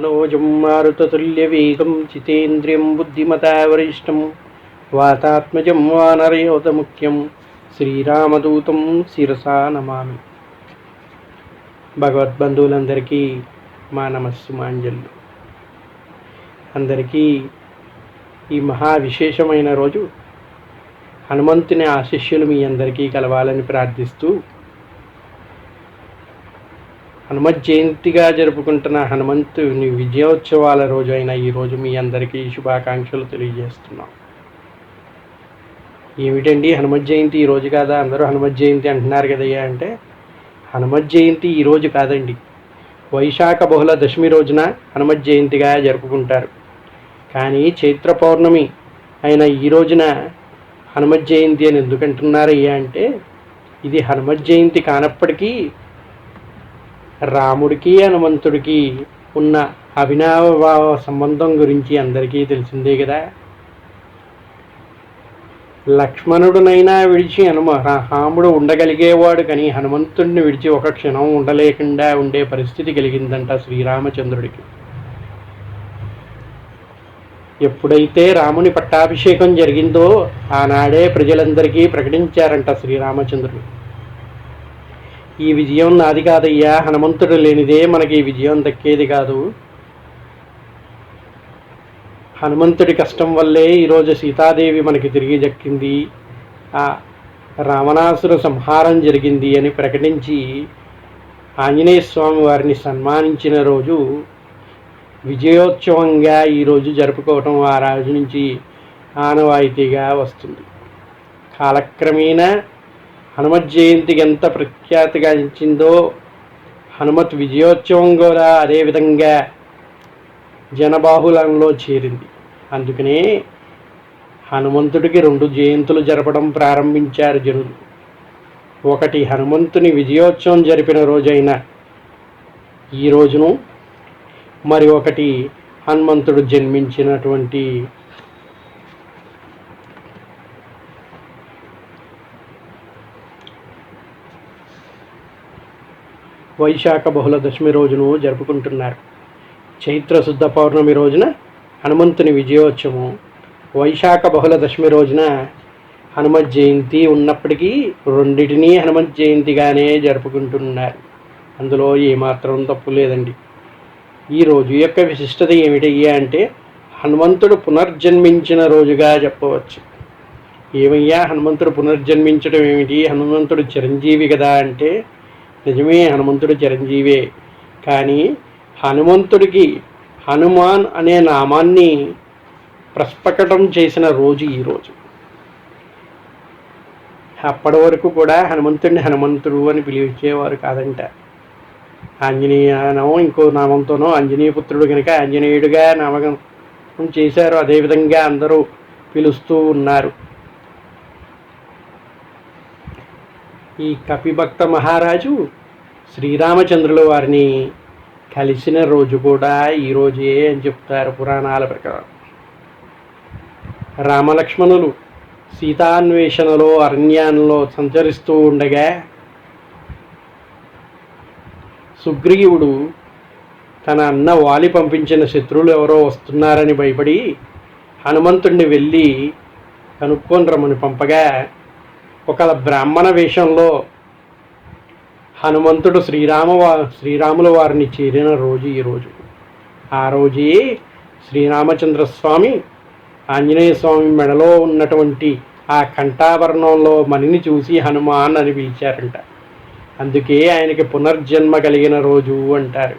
మనోజం మారుతతుల్యవేగం చితేంద్రియం బుద్ధిమతావరిష్టం వాతాత్మజం వానరయోతముఖ్యం శ్రీరామదూతం శిరసా నమామి భగవద్బంధువులందరికీ మా నమస్సుమాంజలు। అందరికీ ఈ మహా విశేషమైన రోజు హనుమంతుని ఆశిష్యులు మీ అందరికీ కలవాలని ప్రార్థిస్తూ హనుమత్ జయంతిగా జరుపుకుంటున్న హనుమంతుని విజయోత్సవాల రోజు అయిన ఈ రోజు మీ అందరికీ శుభాకాంక్షలు తెలియజేస్తున్నాం. ఏమిటండి హనుమత్ జయంతి ఈ రోజు కాదా? అందరూ హనుమత్ జయంతి అంటున్నారు కదయ్యా అంటే హనుమత్ జయంతి ఈరోజు కాదండి. వైశాఖ బహుళ దశమి రోజున హనుమత్ జయంతిగా జరుపుకుంటారు. కానీ చైత్ర పౌర్ణమి అయిన ఈ రోజున హనుమత్ జయంతి అని ఎందుకు అంటున్నారయ్యా అంటే ఇది హనుమత్ జయంతి కానప్పటికీ రాముడికి హనుమంతుడికి ఉన్న అవినావభావ సంబంధం గురించి అందరికీ తెలిసిందే కదా. లక్ష్మణుడునైనా విడిచి హనుమ రాముడు ఉండగలిగేవాడు కానీ హనుమంతుడిని విడిచి ఒక క్షణం ఉండలేకుండా ఉండే పరిస్థితి కలిగిందంట శ్రీరామచంద్రుడికి. ఎప్పుడైతే రాముని పట్టాభిషేకం జరిగిందో ఆనాడే ప్రజలందరికీ ప్రకటించారంట శ్రీరామచంద్రుడు. ఈ విజయం నాది కాదయ్యా హనుమంతుడు లేనిదే మనకి ఈ విజయం దక్కేది కాదు. హనుమంతుడి కష్టం వల్లే ఈరోజు సీతాదేవి మనకి తిరిగి దక్కింది. ఆ రావణాసుర సంహారం జరిగింది అని ప్రకటించి ఆంజనేయ స్వామి వారిని సన్మానించిన రోజు విజయోత్సవంగా ఈరోజు జరుపుకోవటం ఆ రోజు నుంచి ఆనవాయితీగా వస్తుంది. కాలక్రమేణా హనుమత్ జయంతికి ఎంత ప్రఖ్యాతిగా ఇచ్చిందో హనుమత్ విజయోత్సవం కూడా అదేవిధంగా జనబాహులంలో చేరింది. అందుకనే హనుమంతుడికి రెండు జయంతులు జరపడం ప్రారంభించారు జనులు. ఒకటి హనుమంతుని విజయోత్సవం జరిపిన రోజైన ఈ రోజును మరి ఒకటి హనుమంతుడు జన్మించినటువంటి వైశాఖ బహుళ దశమి రోజును జరుపుకుంటున్నారు. చైత్ర శుద్ధ పౌర్ణమి రోజున హనుమంతుని విజయోత్సవం. వైశాఖ బహుళ దశమి రోజున హనుమత్ జయంతి ఉన్నప్పటికీ రెండింటినీ హనుమత్ జయంతిగానే జరుపుకుంటున్నారు. అందులో ఏమాత్రం తప్పు లేదండి. ఈ రోజు యొక్క విశిష్టత ఏమిటయ్యా అంటే హనుమంతుడు పునర్జన్మించిన రోజుగా చెప్పవచ్చు. ఏమయ్యా హనుమంతుడు పునర్జన్మించడం ఏమిటి? హనుమంతుడు చిరంజీవి కదా అంటే నిజమే హనుమంతుడు చిరంజీవే. కానీ హనుమంతుడికి హనుమాన్ అనే నామాన్ని ప్రస్ఫకటం చేసిన రోజు ఈరోజు అప్పటి వరకు కూడా హనుమంతుడిని హనుమంతుడు అని పిలిచేవారు కాదంట. ఆంజనేయనో ఇంకో నామంతోనో ఆంజనేయపుత్రుడు కనుక ఆంజనేయుడిగా నామకం చేశారు అదేవిధంగా అందరూ పిలుస్తూ ఉన్నారు. ఈ కపిభక్త మహారాజు శ్రీరామచంద్రుల వారిని కలిసిన రోజు కూడా ఈరోజే అని చెప్తారు పురాణాల ప్రకారం. రామలక్ష్మణులు సీతాన్వేషణలో అరణ్యాల్లో సంచరిస్తూ ఉండగా సుగ్రీవుడు తన అన్న వాలి పంపించిన శత్రువులు ఎవరో వస్తున్నారని భయపడి హనుమంతుణ్ణి వెళ్ళి కనుక్కొని రమ్మని పంపగా ఒక బ్రాహ్మణ వేషంలో హనుమంతుడు శ్రీరామ శ్రీరాముల వారిని చేరిన రోజు ఈరోజు ఆ రోజే శ్రీరామచంద్ర స్వామి ఆంజనేయ స్వామి మెడలో ఉన్నటువంటి ఆ కంఠాభరణంలో మణిని చూసి హనుమాన్ అని పిలిచారంట. అందుకే ఆయనకి పునర్జన్మ కలిగిన రోజు అంటారు.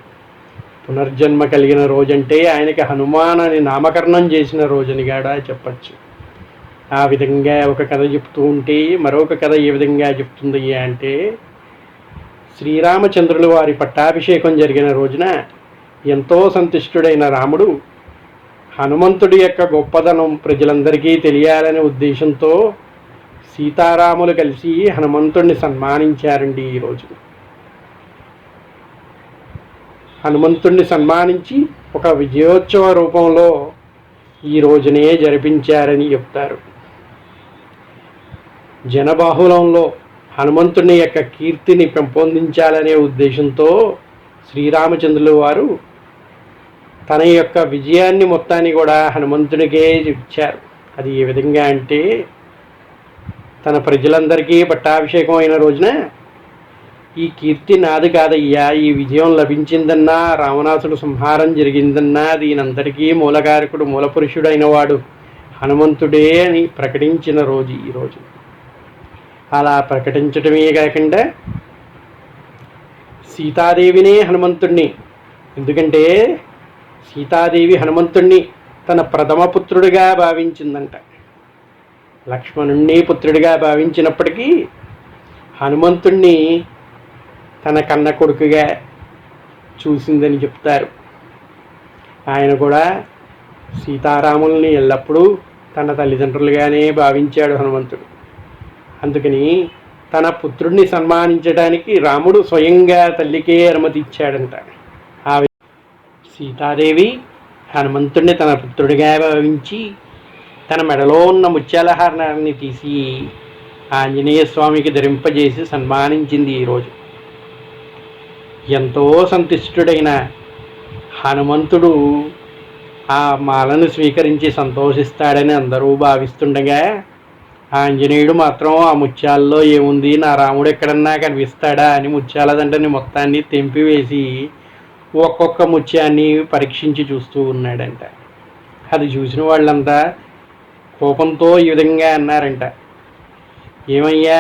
పునర్జన్మ కలిగిన రోజంటే ఆయనకి హనుమాన్ అని నామకరణం చేసిన రోజుని కూడా చెప్పచ్చు. ఆ విధంగా ఒక కథ చెప్తూ ఉంటే మరొక కథ ఏ విధంగా చెప్తుంది అంటే శ్రీరామచంద్రుల వారి పట్టాభిషేకం జరిగిన రోజున ఎంతో సంతుష్టుడైన రాముడు హనుమంతుడి యొక్క గొప్పదనం ప్రజలందరికీ తెలియాలనే ఉద్దేశంతో సీతారాములు కలిసి హనుమంతుడిని సన్మానించారండి ఈరోజు హనుమంతుడిని సన్మానించి ఒక విజయోత్సవ రూపంలో ఈ రోజునే జరిపించారని చెప్తారు. జనబాహులంలో హనుమంతుని యొక్క కీర్తిని పెంపొందించాలనే ఉద్దేశంతో శ్రీరామచంద్రుల వారు తన యొక్క విజయాన్ని మొత్తాన్ని కూడా హనుమంతుడికే ఇచ్చారు. అది ఏ విధంగా అంటే తన ప్రజలందరికీ పట్టాభిషేకం అయిన రోజున ఈ కీర్తి నాది కాదయ్యా ఈ విజయం లభించిందన్నా రామనాథుడు సంహారం జరిగిందన్నా దీనందరికీ మూలకారకుడు మూలపురుషుడైన వాడు హనుమంతుడే అని ప్రకటించిన రోజు ఈరోజు అలా ప్రకటించటమే కాకుండా సీతాదేవినే హనుమంతుణ్ణి. ఎందుకంటే సీతాదేవి హనుమంతుణ్ణి తన ప్రథమ పుత్రుడిగా భావించిందంట. లక్ష్మణుణ్ణి పుత్రుడిగా భావించినప్పటికీ హనుమంతుణ్ణి తన కన్న కొడుకుగా చూసిందని చెప్తారు. ఆయన కూడా సీతారాముల్ని ఎల్లప్పుడూ తన తల్లిదండ్రులుగానే భావించాడు హనుమంతుడు. అందుకని తన పుత్రుడిని సన్మానించడానికి రాముడు స్వయంగా తల్లికే అనుమతి ఇచ్చాడంట. ఆ సీతాదేవి హనుమంతుడిని తన పుత్రుడిగా భావించి తన మెడలో ఉన్న ముత్యాలహారాన్ని తీసి ఆంజనేయ స్వామికి ధరింపజేసి సన్మానించింది ఈరోజు ఎంతో సంతుష్టుడైన హనుమంతుడు ఆ మాలను స్వీకరించి సంతోషిస్తాడని అందరూ భావిస్తుండగా ఆంజనేయుడు మాత్రం ఆ ముత్యాల్లో ఏముంది? నా రాముడు ఎక్కడన్నా కనిపిస్తాడా? అని ముత్యాల దండని మొత్తాన్ని తెంపివేసి ఒక్కొక్క ముత్యాన్ని పరీక్షించి చూస్తూ ఉన్నాడంట. అది చూసిన వాళ్ళంతా కోపంతో ఈ విధంగా అన్నారంట. ఏమయ్యా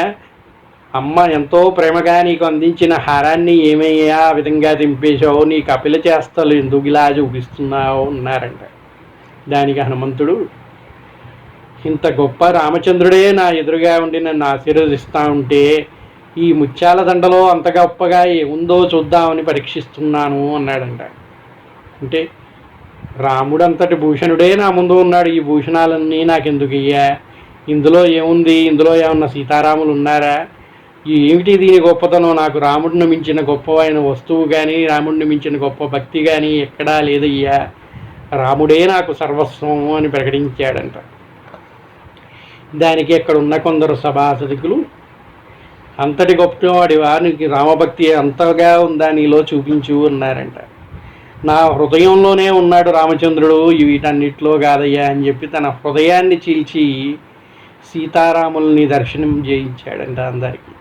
అమ్మ ఎంతో ప్రేమగా నీకు అందించిన హారాన్ని ఏమయ్యా ఆ విధంగా దింపేశావు నీ కపిల చేస్తలు ఎందుకు ఇలా చూపిస్తున్నావు? అన్నారంట. దానికి హనుమంతుడు ఇంత గొప్ప రామచంద్రుడే నా ఎదురుగా ఉండి నన్ను ఆశీర్వదిస్తూ ఉంటే ఈ ముత్యాల దండలో అంత గొప్పగా ఏముందో చూద్దామని పరీక్షిస్తున్నాను అన్నాడంట. అంటే రాముడు అంతటి భూషణుడే నా ముందు ఉన్నాడు. ఈ భూషణాలన్నీ నాకెందుకు ఇయ్యా ఇందులో ఏముంది? ఇందులో ఏమన్నా సీతారాములు ఉన్నారా? ఏమిటి దీని గొప్పతనం నాకు రాముడిని మించిన గొప్పవైన వస్తువు కానీ రాముడిని మించిన గొప్ప భక్తి కానీ ఎక్కడా లేదయ్యా. రాముడే నాకు సర్వస్వం అని ప్రకటించాడంట. దానికి ఇక్కడ ఉన్న కొందరు సభాసదికులు అంతటి గొప్పవాడి వారికి రామభక్తి అంతగా ఉందా నీలో చూపించు అన్నారంట. నా హృదయంలోనే ఉన్నాడు రామచంద్రుడు వీటన్నిటిలో కాదయ్యా అని చెప్పి తన హృదయాన్ని చీల్చి సీతారాముల్ని దర్శనం చేయించాడంట అందరికీ.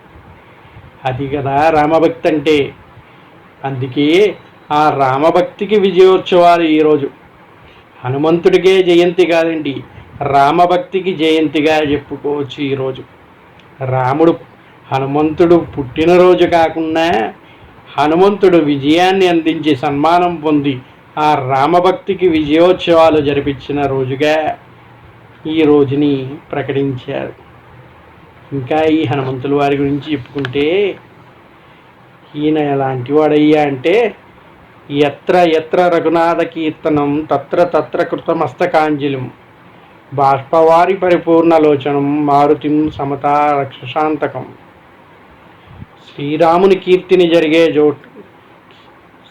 అది కదా రామభక్తి అంటే. అందుకే ఆ రామభక్తికి విజయోత్సవాలు ఈరోజు. హనుమంతుడికే జయంతి కాదండి. రామభక్తికి జయంతిగా చెప్పుకోవచ్చు ఈరోజు రాముడు హనుమంతుడు పుట్టినరోజు కాకుండా హనుమంతుడు విజయాన్ని అందించి సన్మానం పొంది ఆ రామభక్తికి విజయోత్సవాలు జరిపించిన రోజుగా ఈ రోజుని ప్రకటించారు. ఇంకా ఈ హనుమంతుల వారి గురించి చెప్పుకుంటే ఈయన ఎలాంటి వాడయ్యా అంటే ఎత్ర ఎత్ర రఘునాథ కీర్తనం తత్ర తత్ర కృతమస్తకాంజలిం. బాష్పవారి పరిపూర్ణలోచనం మారుతిం సమతా రక్షశాంతకం. శ్రీరాముని కీర్తిని జరిగే చోటు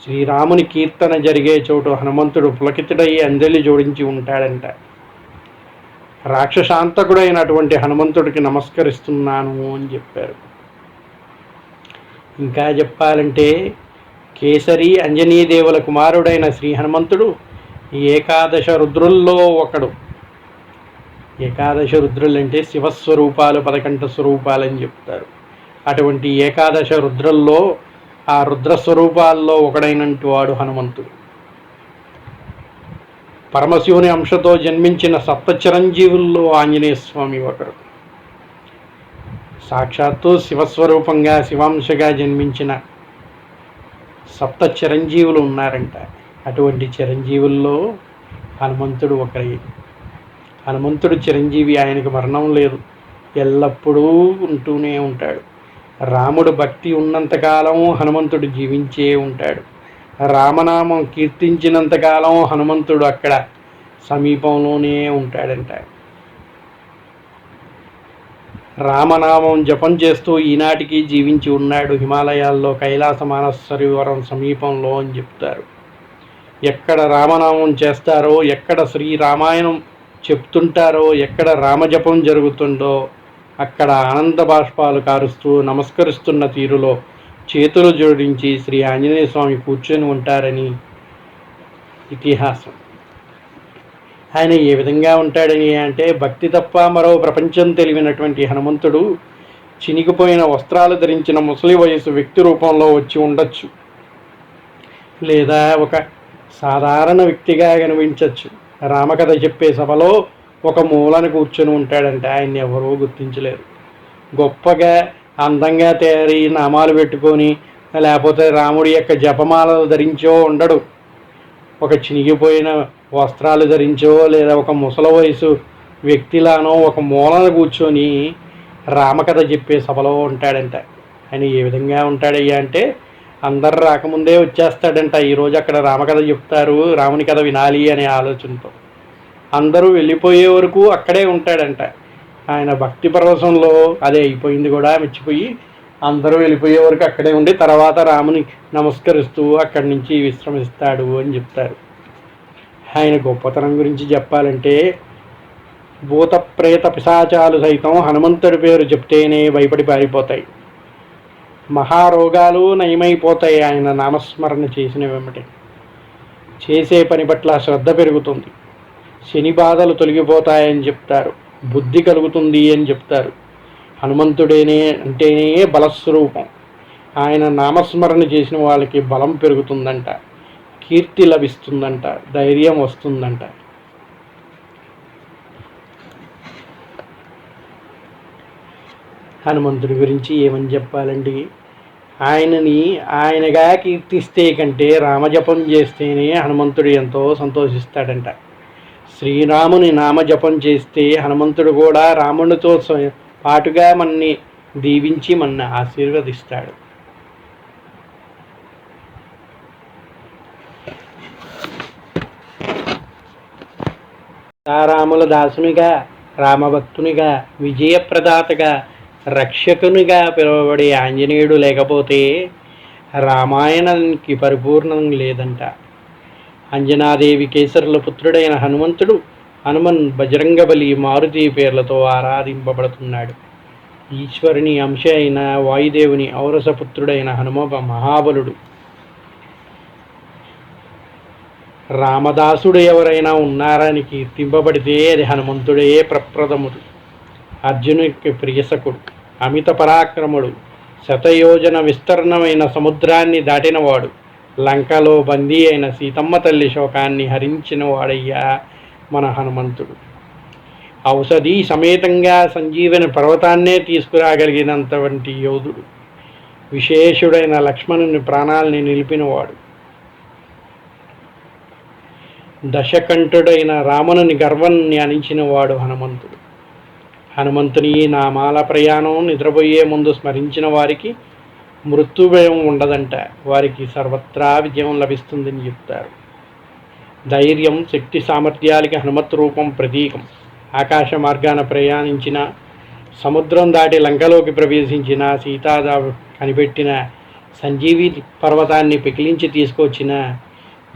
శ్రీరాముని కీర్తన జరిగే చోటు హనుమంతుడు పులకితుడయ్యి అంజలి జోడించి ఉంటాడంట. రాక్షశాంతకుడైనటువంటి హనుమంతుడికి నమస్కరిస్తున్నాను అని చెప్పారు. ఇంకా చెప్పాలంటే కేసరి అంజనీదేవుల కుమారుడైన శ్రీ హనుమంతుడు ఏకాదశ రుద్రుల్లో ఒకడు. ఏకాదశ రుద్రులు అంటే శివస్వరూపాలు పదకంఠ అని చెప్తారు. అటువంటి ఏకాదశ రుద్రుల్లో ఆ రుద్రస్వరూపాల్లో ఒకడైనట్టు వాడు హనుమంతుడు. పరమశివుని అంశతో జన్మించిన సప్త చిరంజీవుల్లో ఆంజనేయ స్వామి ఒకరు సాక్షాత్తు శివస్వరూపంగా శివాంశగా జన్మించిన సప్త చిరంజీవులు ఉన్నారంట. అటువంటి చిరంజీవుల్లో హనుమంతుడు ఒకరి హనుమంతుడు చిరంజీవి ఆయనకు మరణం లేదు. ఎల్లప్పుడూ ఉంటూనే ఉంటాడు. రాముడు భక్తి ఉన్నంతకాలం హనుమంతుడు జీవించే ఉంటాడు. రామనామం కీర్తించినంతకాలం హనుమంతుడు అక్కడ సమీపంలోనే ఉంటాడంట. రామనామం జపం చేస్తూ ఈనాటికి జీవించి ఉన్నాడు హిమాలయాల్లో కైలాస మానసరోవరం సమీపంలో అని చెప్తారు. ఎక్కడ రామనామం చేస్తారో ఎక్కడ శ్రీరామాయణం చెప్తుంటారో ఎక్కడ రామజపం జరుగుతుందో అక్కడ ఆనంద బాష్పాలు కారుస్తూ నమస్కరిస్తున్న తీరులో చేతులు జోడించి శ్రీ ఆంజనేయ స్వామి కూర్చొని ఉంటారని ఇతిహాసం. ఆయన ఏ విధంగా ఉంటాడని అంటే భక్తి తప్ప మరో ప్రపంచం తెలివినటువంటి హనుమంతుడు చినిగిపోయిన వస్త్రాలు ధరించిన ముసలి వయసు వ్యక్తి రూపంలో వచ్చి ఉండొచ్చు. లేదా ఒక సాధారణ వ్యక్తిగా కనిపించవచ్చు రామకథ చెప్పే సభలో ఒక మూలాన్ని కూర్చొని ఉంటాడంటే. ఆయన్ని ఎవరూ గుర్తించలేరు. గొప్పగా అందంగా తయారీ నామాలు పెట్టుకొని లేకపోతే రాముడి యొక్క జపమాలలు ధరించో ఉండడు. ఒక చినిగిపోయిన వస్త్రాలు ధరించో లేదా ఒక ముసల వయసు వ్యక్తిలానో ఒక మూలన కూర్చొని రామకథ చెప్పే సభలో ఉంటాడంట. ఆయన ఏ విధంగా ఉంటాడయ్యా అంటే అందరు రాకముందే వచ్చేస్తాడంట. ఈరోజు అక్కడ రామకథ చెప్తారు. రాముని కథ వినాలి అనే ఆలోచనతో. అందరూ వెళ్ళిపోయే వరకు అక్కడే ఉంటాడంట. ఆయన భక్తి పరవశంలో అదే అయిపోయింది కూడా మెచ్చిపోయి అందరూ వెళ్ళిపోయే వరకు అక్కడే ఉండి తర్వాత రాముని నమస్కరిస్తూ అక్కడి నుంచి విశ్రమిస్తాడు అని చెప్తారు. ఆయన గొప్పతనం గురించి చెప్పాలంటే భూత ప్రేత పిశాచాలు సైతం హనుమంతుడి పేరు చెప్తేనే భయపడి పారిపోతాయి. మహారోగాలు నయమైపోతాయి. ఆయన నామస్మరణ చేసిన వెంబటి చేసే పని పట్ల శ్రద్ధ పెరుగుతుంది. శని బాధలు తొలగిపోతాయని చెప్తారు. బుద్ధి కలుగుతుంది అని చెప్తారు. హనుమంతుడేనే అంటేనే బలస్వరూపం. ఆయన నామస్మరణ చేసిన వాళ్ళకి బలం పెరుగుతుందంట. కీర్తి లభిస్తుందంట. ధైర్యం వస్తుందంట. హనుమంతుడి గురించి ఏమని చెప్పాలండి? ఆయనని ఆయనగా కీర్తిస్తే కంటే రామజపం చేస్తేనే హనుమంతుడు ఎంతో సంతోషిస్తాడంట. శ్రీరాముని నామజపం చేస్తే హనుమంతుడు కూడా రామునితో పాటుగా మన్ని దీవించి మన ఆశీర్వదిస్తాడు. సీతారాముల దాసునిగా రామభక్తునిగా విజయప్రదాతగా రక్షకునిగా పిలువబడే ఆంజనేయుడు లేకపోతే రామాయణానికి పరిపూర్ణం లేదంట. అంజనాదేవి కేసరుల పుత్రుడైన హనుమంతుడు హనుమన్ బజరంగబలి మారుతి పేర్లతో ఆరాధింపబడుతున్నాడు. ఈశ్వరుని అంశ అయిన వాయుదేవుని ఔరసపుత్రుడైన హనుమ మహాబలుడు. రామదాసుడు ఎవరైనా ఉన్నారని కీర్తింపబడితే అది హనుమంతుడే ప్రప్రథముడు. అర్జునుడికి ప్రియసకుడు అమిత పరాక్రముడు శతయోజన విస్తరణమైన సముద్రాన్ని దాటినవాడు లంకలో బందీ అయిన సీతమ్మ తల్లి శోకాన్ని హరించిన వాడయ్యా మన హనుమంతుడు. ఔషధి సమేతంగా సంజీవని పర్వతాన్నే తీసుకురాగలిగినంతవంటి యోధుడు. విశేషుడైన లక్ష్మణుని ప్రాణాలని నిలిపినవాడు. దశకంఠుడైన రావణుని గర్వాన్ని అణించినవాడు హనుమంతుడు. హనుమంతుని నామాల ప్రయాణం నిద్రపోయే ముందు స్మరించిన వారికి మృత్యుభయం ఉండదంట. వారికి సర్వత్రా విజయం లభిస్తుందని చెప్తారు. ధైర్యం శక్తి సామర్థ్యాలకి హనుమత్ రూపం ప్రతీకం. ఆకాశ మార్గాన ప్రయాణించిన సముద్రం దాటి లంకలోకి ప్రవేశించిన సీతాదా కనిపెట్టిన సంజీవి పర్వతాన్ని పికిలించి తీసుకొచ్చిన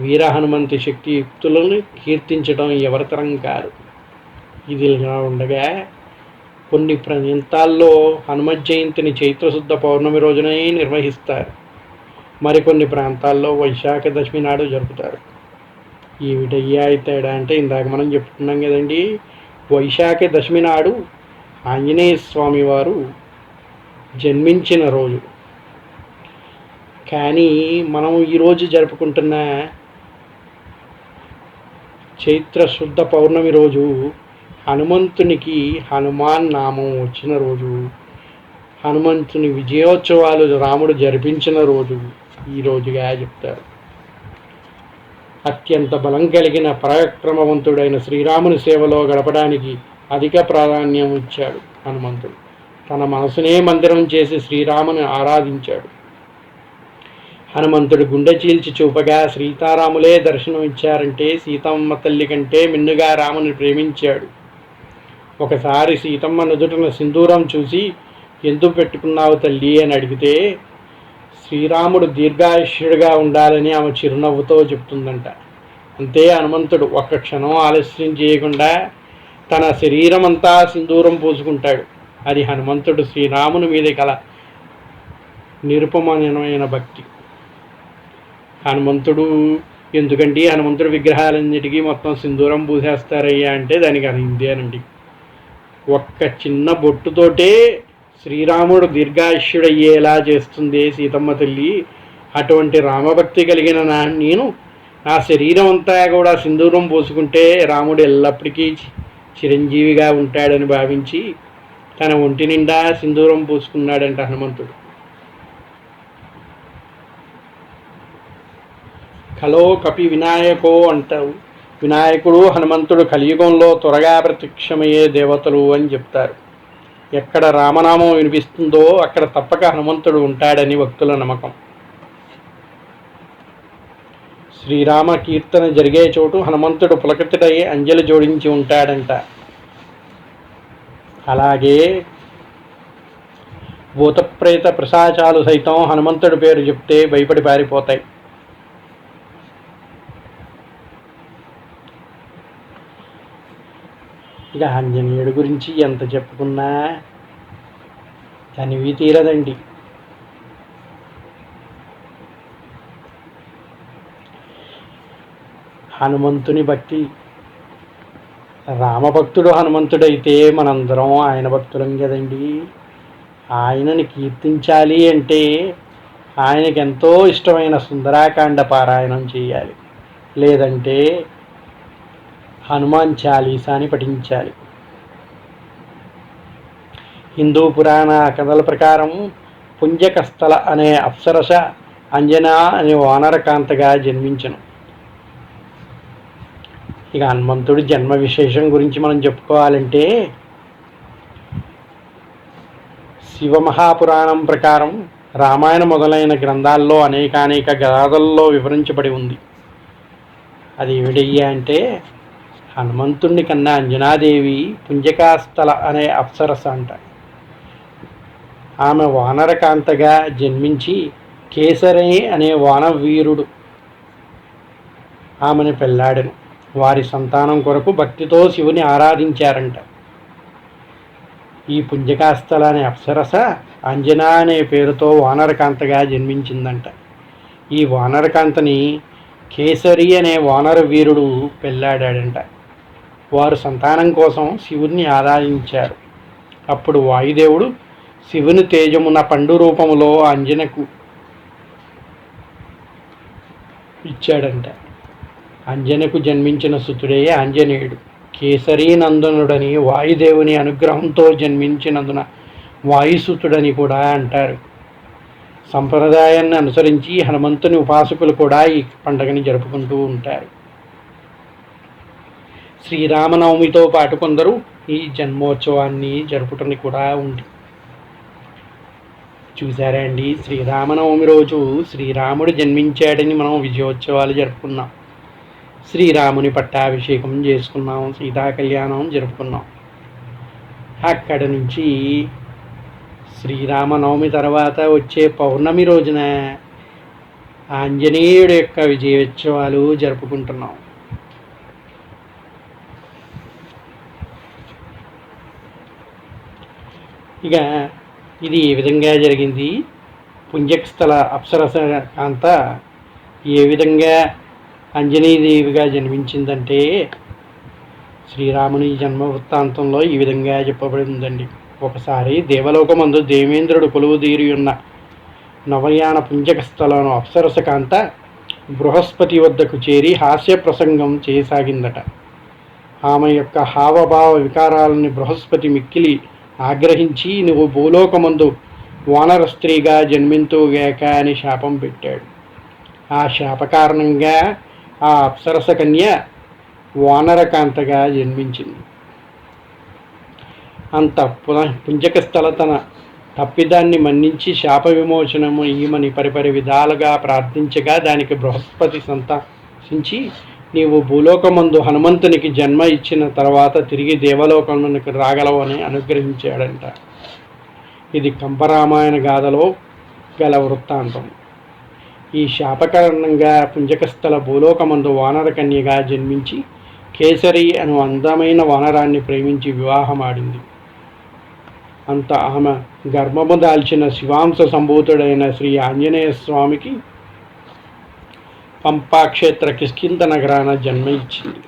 వీర హనుమంతు శక్తియుక్తులను కీర్తించడం ఎవరితరం కాదు. ఇదిగా ఉండగా కొన్ని ప్రాంతాల్లో హనుమత్ జయంతిని చైత్రశుద్ధ పౌర్ణమి రోజునే నిర్వహిస్తారు. మరికొన్ని ప్రాంతాల్లో వైశాఖ దశమి నాడు జరుపుతారు. ఏమిటయ్యా తేడా అంటే ఇందాక మనం చెప్పుకున్నాం కదండి వైశాఖ దశమి నాడు ఆంజనేయ స్వామి వారు జన్మించిన రోజు. కానీ మనం ఈరోజు జరుపుకుంటున్న చైత్ర శుద్ధ పౌర్ణమి రోజు హనుమంతునికి హనుమాన్ నామం వచ్చిన రోజు హనుమంతుని విజయోత్సవాలు రాముడు జరిపించిన రోజు ఈ రోజుగా చెప్తారు. అత్యంత బలం కలిగిన పరాక్రమవంతుడైన శ్రీరాముని సేవలో గడపడానికి అధిక ప్రాధాన్యం ఇచ్చాడు హనుమంతుడు. తన మనసునే మందిరం చేసి శ్రీరాముని ఆరాధించాడు. హనుమంతుడు గుండె చీల్చి చూపగా సీతారాములే దర్శనం ఇచ్చారంటే సీతమ్మ తల్లి కంటే మిన్నుగా రాముని ప్రేమించాడు. ఒకసారి సీతమ్మ నుదుటిన సింధూరం చూసి ఎందుకు పెట్టుకున్నావు తల్లి? అని అడిగితే శ్రీరాముడు దీర్ఘాయుష్యుడిగా ఉండాలని ఆమె చిరునవ్వుతో చెప్తుందంట. అంతే హనుమంతుడు ఒక్క క్షణం ఆలస్యం చేయకుండా తన శరీరం అంతా సింధూరం పూసుకుంటాడు. అది హనుమంతుడు శ్రీరాముని మీద కల నిరుపమానమైన భక్తి. హనుమంతుడు ఎందుకంటే హనుమంతుడు విగ్రహాలన్నిటికీ మొత్తం సింధూరం పూసేస్తారయ్యా అంటే దానికి అది ఒక్క చిన్న బొట్టుతోటే శ్రీరాముడు దీర్ఘాయుష్యుడయ్యేలా చేస్తుంది సీతమ్మ తల్లి. అటువంటి రామభక్తి కలిగిన నా నేను నా శరీరం అంతా కూడా సింధూరం పోసుకుంటే రాముడు ఎల్లప్పటికీ చిరంజీవిగా ఉంటాడని భావించి తన ఒంటి నిండా సింధూరం పూసుకున్నాడంట హనుమంతుడు. కలో కపి వినాయకో అంటావు. వినాయకుడు హనుమంతుడు కలియుగంలో త్వరగా ప్రత్యక్షమయ్యే దేవతలు అని చెప్తారు. ఎక్కడ రామనామం వినిపిస్తుందో అక్కడ తప్పక హనుమంతుడు ఉంటాడని భక్తుల నమ్మకం. శ్రీరామ కీర్తన జరిగే చోటు హనుమంతుడు పులకతుడై అంజలి జోడించి ఉంటాడంట. అలాగే భూతప్రేత ప్రసాచాలు సైతం హనుమంతుడి పేరు చెప్తే భయపడి పారిపోతాయి. ఇక ఆంజనేయుడి గురించి ఎంత చెప్పుకున్నా తనివి తీరదండి. హనుమంతుని భక్తి రామభక్తుడు హనుమంతుడైతే మనందరం ఆయన భక్తులం కదండి. ఆయనని కీర్తించాలి అంటే ఆయనకి ఎంతో ఇష్టమైన సుందరాకాండ పారాయణం చేయాలి. లేదంటే హనుమాన్ చాలీసాని పఠించాలి. హిందూ పురాణ కథల ప్రకారం పుంజకస్థల అనే అప్సరస అంజనా అనే వానరకాంతగా జన్మించను. ఇక హనుమంతుడి జన్మ విశేషం గురించి మనం చెప్పుకోవాలంటే శివమహాపురాణం ప్రకారం రామాయణ మొదలైన గ్రంథాల్లో అనేకానేక గాథల్లో వివరించబడి ఉంది. అది ఏమిటయ్యా అంటే హనుమంతుణ్ణి కన్నా అంజనాదేవి పుంజకాస్థల అనే అప్సరస అంట. ఆమె వానరకాంతగా జన్మించి కేసరి అనే వానవీరుడు. ఆమెను పెళ్ళాడను వారి సంతానం కొరకు భక్తితో శివుని ఆరాధించారంట. ఈ పుంజకాస్థల అనే అప్సరస అంజనా అనే పేరుతో వానరకాంతగా జన్మించిందంట. ఈ వానరకాంతని కేసరి అనే వానర వీరుడు పెళ్ళాడాడంట వారు సంతానం కోసం శివుణ్ణి ఆరాధించారు. అప్పుడు వాయుదేవుడు శివుని తేజమున పండు రూపములో అంజనకు ఇచ్చాడంట. అంజనకు జన్మించిన సుతుడే ఆంజనేయుడు. కేసరీనందనుడని వాయుదేవుని అనుగ్రహంతో జన్మించినందున వాయుసుతుడని కూడా అంటారు. సంప్రదాయాన్ని అనుసరించి హనుమంతుని ఉపాసకులు కూడా ఈ పండుగని జరుపుకుంటూ ఉంటారు. శ్రీరామనవమితో పాటు కొందరు ఈ జన్మోత్సవాన్ని జరుపుటని కూడా ఉంది చూసారా అండి? శ్రీరామనవమి రోజు శ్రీరాముడు జన్మించాడని మనం విజయోత్సవాలు జరుపుకున్నాం. శ్రీరాముని పట్టాభిషేకం చేసుకున్నాం సీతా కళ్యాణం జరుపుకున్నాం. అక్కడ నుంచి శ్రీరామనవమి తర్వాత వచ్చే పౌర్ణమి రోజున ఆంజనేయుడు యొక్క విజయోత్సవాలు జరుపుకుంటున్నాం. ఇక ఇది ఏ విధంగా జరిగింది. పుంజకస్థల అప్సరస కాంత ఏ విధంగా అంజనీదేవిగా జన్మించిందంటే శ్రీరాముని జన్మ వృత్తాంతంలో ఈ విధంగా చెప్పబడిందండి. ఒకసారి దేవలోకమందు దేవేంద్రుడు కొలువుదీరి ఉన్న నవయాన పుంజకస్థలను అప్సరస కాంత బృహస్పతి వద్దకు చేరి హాస్య ప్రసంగం చేయసాగిందట. ఆమె యొక్క హావభావ వికారాలని బృహస్పతి మిక్కిలి ఆగ్రహించి నువ్వు భూలోకమందు వానర స్త్రీగా జన్మింతుగాక అని శాపం పెట్టాడు. ఆ శాప కారణంగా ఆ అప్సరస కన్య వానరకాంతగా జన్మించింది. అంత పున పుంజక స్థల తన తప్పిదాన్ని మన్నించి శాప విమోచనము ఈమని పరిపరి విధాలుగా ప్రార్థించగా దానికి బృహస్పతి సంతసించి నీవు భూలోకమందు హనుమంతునికి జన్మ ఇచ్చిన తర్వాత తిరిగి దేవలోకమునికి రాగలవు అని అనుగ్రహించాడంట. ఇది కంపరామాయణ గాథలో గల వృత్తాంతం. ఈ శాపకారణంగా పుంజకస్థల భూలోకమందు వానరకన్యగా జన్మించి కేసరి అను అందమైన వానరాన్ని ప్రేమించి వివాహమాడింది. అంత ఆమె గర్భము దాల్చిన శివాంశ సంభూతుడైన శ్రీ ఆంజనేయ స్వామికి పంపాక్షేత్ర కిష్కింద నగరాన జన్మ ఇచ్చింది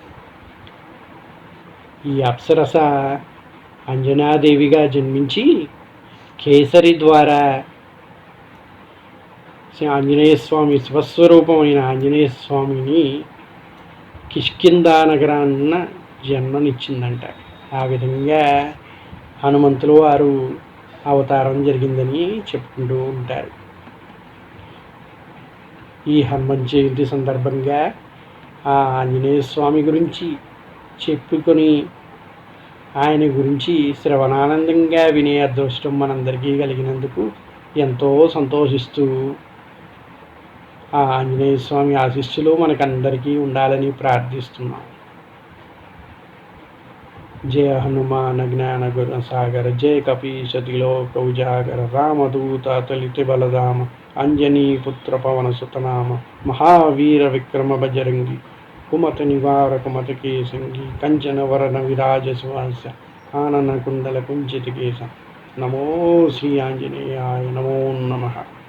ఈ అప్సరస అంజనాదేవిగా జన్మించి కేసరి ద్వారా ఆంజనేయ స్వామి శివస్వరూపమైన ఆంజనేయ స్వామిని కిష్కిందా నగరాన్న జన్మనిచ్చిందంట. ఆ విధంగా హనుమంతులు వారు అవతారం జరిగిందని చెప్పుకుంటూ ఉంటారు. ఈ హనుమన్ జయంతి సందర్భంగా ఆ ఆంజనేయ స్వామి గురించి చెప్పుకొని ఆయన గురించి శ్రవణానందంగా వినే అదృష్టం మనందరికీ కలిగినందుకు ఎంతో సంతోషిస్తూ ఆ ఆంజనేయ స్వామి ఆశిస్సులు మనకందరికీ ఉండాలని ప్రార్థిస్తున్నాం. జయ హనుమాన జ్ఞాన గుణ సాగర జయ కపీశతిలోక ఉజాగర రామదూత తలితి బలదామ అంజనీ పుత్ర పవన సుతనామ మహావీర విక్రమ బజరంగి కుమత నివార కుమత కేసంగి కంచన వరణ విరాజ సుహాస ఆనన కుండల కుంచిత కేశ నమో శ్రీ ఆంజనేయాయ నమో నమః.